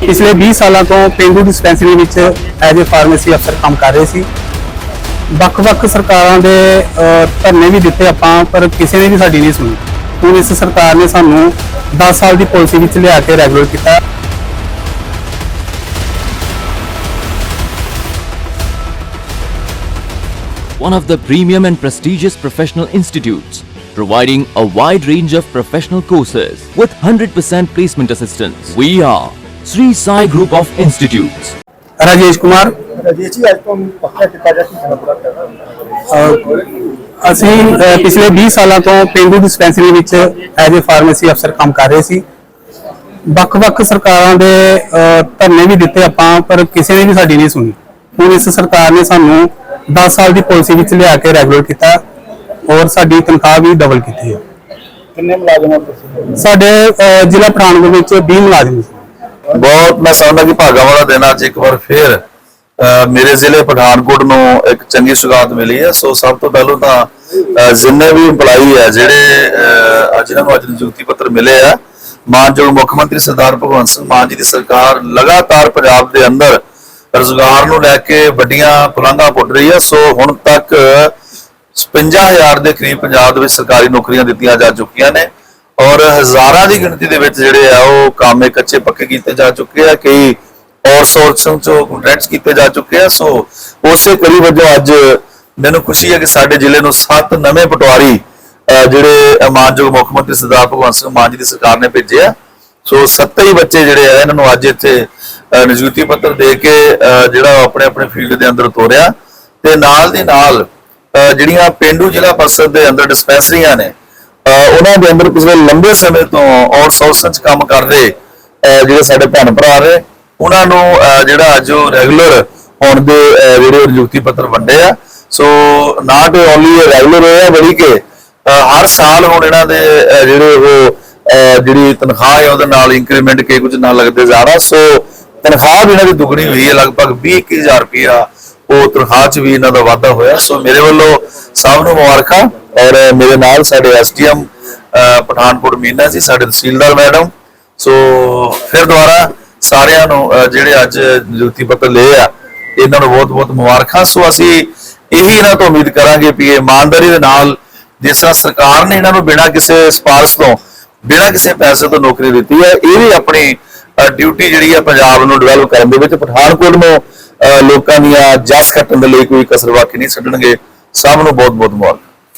ਪਿਛਲੇ 20 ਸਾਲਾਂ ਤੋਂ ਪੇਂਡੂ ਡਿਸਪੈਂਸਰੀ ਵਿੱਚ ਐਜ਼ ਅ ਫਾਰਮੇਸੀ ਅਫਸਰ ਕੰਮ ਕਰ ਰਹੇ ਸੀ ਵੱਖ-ਵੱਖ ਸਰਕਾਰਾਂ ਦੇ ਅਹ, ਧਰਨੇ ਵੀ ਦਿੱਤੇ ਆਪਾਂ ਪਰ ਕਿਸੇ ਨੇ ਵੀ ਸਾਡੀ ਨਹੀਂ ਸੁਣੀ ਹੁਣ ਇਸ ਸਰਕਾਰ ਨੇ ਸਾਨੂੰ 10 ਸਾਲ ਦੀ ਪਾਲਿਸੀ ਵਿੱਚ ਲਿਆ ਕੇ ਰੈਗੂਲਰ ਕੀਤਾ one of the premium and prestigious professional institutes, providing a wide range of professional courses with 100% placement assistance. We are Sri Sai Group of Institutes. Rajesh Kumar Rajesh ji ਅੱਜ ਤੋਂ ਪੱਕਾ ਕੀਤਾ ਜਾ ਕੀ ਕਹਿਣਾ ਪੂਰਾ ਕਰਨਾ ਅਹ, ਅਸੀਂ ਅਹ, ਪਿਛਲੇ 20 ਸਾਲਾਂ ਤੋਂ ਪੇਂਡੂ ਡਿਸਪੈਂਸਰੀ ਵਿੱਚ ਐਜ਼ ਅ ਫਾਰਮੇਸੀ ਅਫਸਰ ਕੰਮ ਕਰ ਰਹੇ ਸੀ ਵੱਖ-ਵੱਖ ਸਰਕਾਰਾਂ ਦੇ ਅਹ, ਧਰਨੇ ਵੀ ਦਿੱਤੇ ਆਪਾਂ ਪਰ ਕਿਸੇ ਨੇ ਵੀ ਸਾਡੀ ਨਹੀਂ ਸੁਣੀ ਹੁਣ ਇਸ ਸਰਕਾਰ ਨੇ ਸਾਨੂੰ 10 ਸਾਲ ਦੀ ਪਾਲਿਸੀ ਵਿੱਚ ਲਿਆ ਕੇ ਰੈਗੂਲਰ ਕੀਤਾ ਔਰ ਸਾਡੀ ਤਨਖਾਹ ਵੀ ਡਬਲ ਕੀਤੀ ਹੈ ਕਿੰਨੇ ਮੁਲਾਜ਼ਮ ਹੋ ਤੁਸੀਂ ਸਾਡੇ ਅਹ, ਜ਼ਿਲ੍ਹਾ ਪਠਾਨਕੋਟ ਵਿੱਚ 20 ਮੁਲਾਜ਼ਮ ਸੀ ਬਹੁਤ ਮੈਂ ਸਮਝਦਾ ਕਿ ਭਾਗਾ ਵਾਲਾ ਦਿਨ ਅੱਜ ਇੱਕ ਵਾਰ ਫੇਰ ਮੇਰੇ ਜ਼ਿਲ੍ਹੇ ਪਠਾਨਕੋਟ ਨੂੰ ਇੱਕ ਚੰਗੀ ਸੁਗਾਤ ਮਿਲੀ ਹੈ। ਸੋ ਸਭ ਤੋਂ ਪਹਿਲਾਂ ਤਾਂ ਜਿੰਨੇ ਵੀ EMPLOYEE ਹੈ, ਜਿਹੜੇ ਅੱਜ ਇਹਨਾਂ ਨੂੰ ਅੱਜ ਨਿਯੁਕਤੀ ਪੱਤਰ ਮਿਲੇ ਆ ਮਾਨਯੋਗ ਮੁੱਖ ਮੰਤਰੀ ਸਰਦਾਰ ਭਗਵੰਤ ਸਿੰਘ ਮਾਨ ਜੀ ਦੀ ਸਰਕਾਰ ਲਗਾਤਾਰ ਪੰਜਾਬ ਦੇ ਅੰਦਰ ਰੁਜ਼ਗਾਰ ਨੂੰ ਲੈ ਕੇ ਵੱਡੀਆਂ ਪੁਲਾਂਘਾਂ ਪੁੱਟ ਰਹੀ ਹੈ। ਸੋ ਹੁਣ ਤੱਕ 55000 ਦੇ ਕਰੀਬ ਪੰਜਾਬ ਦੇ ਵਿੱਚ ਸਰਕਾਰੀ ਨੌਕਰੀਆਂ ਦਿੱਤੀਆਂ ਜਾ ਚੁੱਕੀਆਂ ਨੇ। ਔਰ ਹਜ਼ਾਰਾਂ ਦੀ ਗਿਣਤੀ ਦੇ ਵਿੱਚ ਜਿਹੜੇ ਆ, ਉਹ ਕਾਮੇ ਕੱਚੇ ਪੱਕੇ ਕੀਤੇ ਜਾ ਚੁੱਕੇ ਆ, ਕਈ ਆਊਟਸੋਰਸਿੰਗ ਚੋਂ ਕੰਟਰੈਕਟਸ ਕੀਤੇ ਜਾ ਚੁੱਕੇ ਆ। ਸੋ ਉਸੇ ਕਰੀ ਵਜੋਂ ਅੱਜ ਮੈਨੂੰ ਖੁਸ਼ੀ ਹੈ ਕਿ ਸਾਡੇ ਜ਼ਿਲ੍ਹੇ ਨੂੰ ਸੱਤ ਨਵੇਂ ਪਟਵਾਰੀ ਜਿਹੜੇ ਮਾਨਯੋਗ ਮੁੱਖ ਮੰਤਰੀ ਸਰਦਾਰ ਭਗਵੰਤ ਸਿੰਘ ਮਾਨ ਜੀ ਦੀ ਸਰਕਾਰ ਨੇ ਭੇਜੇ ਆ। ਸੋ ਸੱਤੇ ਹੀ ਬੱਚੇ ਜਿਹੜੇ ਆ, ਇਹਨਾਂ ਨੂੰ ਅੱਜ ਇੱਥੇ ਨਿਯੁਕਤੀ ਪੱਤਰ ਦੇ ਕੇ ਜਿਹੜਾ ਉਹ ਆਪਣੇ ਆਪਣੇ ਫੀਲਡ ਦੇ ਅੰਦਰ ਤੋਰਿਆ। ਤੇ ਨਾਲ ਦੀ ਨਾਲ ਜਿਹੜੀਆਂ ਪਿੰਡੂ ਜ਼ਿਲ੍ਹਾ ਪਰਿਸ਼ਦ ਦੇ ਅੰਦਰ ਡਿਸਪੈਂਸਰੀਆਂ ਨੇ ਉਹਨਾਂ ਦੇ ਅੰਦਰ ਪਿਛਲੇ ਲੰਬੇ ਸਮੇਂ ਤੋਂ ਆਊਟਸੋਰਸਿੰਗ 'ਚ ਕੰਮ ਕਰਦੇ ਜਿਹੜੇ ਸਾਡੇ ਭੈਣ ਭਰਾ ਨੇ, ਉਹਨਾਂ ਨੂੰ ਜਿਹੜਾ ਅੱਜ ਉਹ ਰੈਗੂਲਰ ਹੋਣ ਦੇ ਜਿਹੜੇ ਨਿਯੁਕਤੀ ਪੱਤਰ ਵੰਡੇ ਆ। ਸੋ ਨਾਟ ਓਨਲੀ ਰੈਗੂਲਰ ਹੋਇਆ ਬੜੀ ਕਿ ਹਰ ਸਾਲ ਹੁਣ ਇਹਨਾਂ ਦੇ ਜਿਹੜੇ ਉਹ ਜਿਹੜੀ ਤਨਖਾਹ ਹੈ, ਉਹਦੇ ਨਾਲ ਇੰਕਰੀਮੈਂਟ ਕੇ ਕੁਝ ਨਾ ਲੱਗਦੇ ਜ਼ਿਆਦਾ। ਸੋ ਤਨਖਾਹ ਵੀ ਇਹਨਾਂ ਦੀ ਦੁੱਗਣੀ ਹੋਈ ਹੈ, ਲਗਭਗ 20000 ਰੁਪਇਆ ਉਹ ਤਨਖਾਹ 'ਚ ਵੀ ਇਹਨਾਂ ਦਾ ਵਾਧਾ ਹੋਇਆ। ਸੋ ਮੇਰੇ ਵੱਲੋਂ ਸਭ ਨੂੰ ਮੁਬਾਰਕਾਂ। ਔਰ ਮੇਰੇ ਨਾਲ ਸਾਡੇ ਐਸਡੀਐਮ ਪਠਾਨਕੋਟ ਮੀਨਾ ਜੀ ਸਾਡੇ ਤਹਿਸੀਲਦਾਰ ਮੈਡਮ। ਸੋ ਫਿਰ ਦੁਬਾਰਾ ਸਾਰਿਆਂ ਨੂੰ ਜਿਹੜੇ ਅੱਜ ਨਿਯੁਕਤੀ ਪੱਤਰ ਲਏ ਆ ਇਹਨਾਂ ਨੂੰ ਬਹੁਤ-ਬਹੁਤ ਮੁਬਾਰਕਾਂ। ਸੋ ਅਸੀਂ ਇਹੀ ਇਹਨਾਂ ਤੋਂ ਉਮੀਦ ਕਰਾਂਗੇ ਵੀ ਇਮਾਨਦਾਰੀ ਦੇ ਨਾਲ ਜਿਸ ਤਰ੍ਹਾਂ ਸਰਕਾਰ ਨੇ ਇਹਨਾਂ ਨੂੰ ਬਿਨਾਂ ਕਿਸੇ ਸਪਾਰਸ਼ ਤੋਂ ਬਿਨਾਂ ਕਿਸੇ ਪੈਸੇ ਤੋਂ ਨੌਕਰੀ ਦਿੱਤੀ ਹੈ ਇਹ ਵੀ ਆਪਣੀ ਡਿਊਟੀ ਜਿਹੜੀ ਹੈ ਪੰਜਾਬ ਨੂੰ ਡਿਵੈਲਪ ਕਰਨ ਦੇ ਵਿੱਚ ਪਠਾਨਕੋਟ ਨੂੰ ਅਹ, ਲੋਕਾਂ ਦੀਆਂ ਜਸ ਖੱਟਣ ਦੇ ਲਈ ਕੋਈ ਕਸਰ ਬਾਕੀ ਨਹੀਂ ਛੱਡਣਗੇ। ਸਭ ਨੂੰ ਬਹੁਤ-ਬਹੁਤ ਮੁਬਾਰਕ।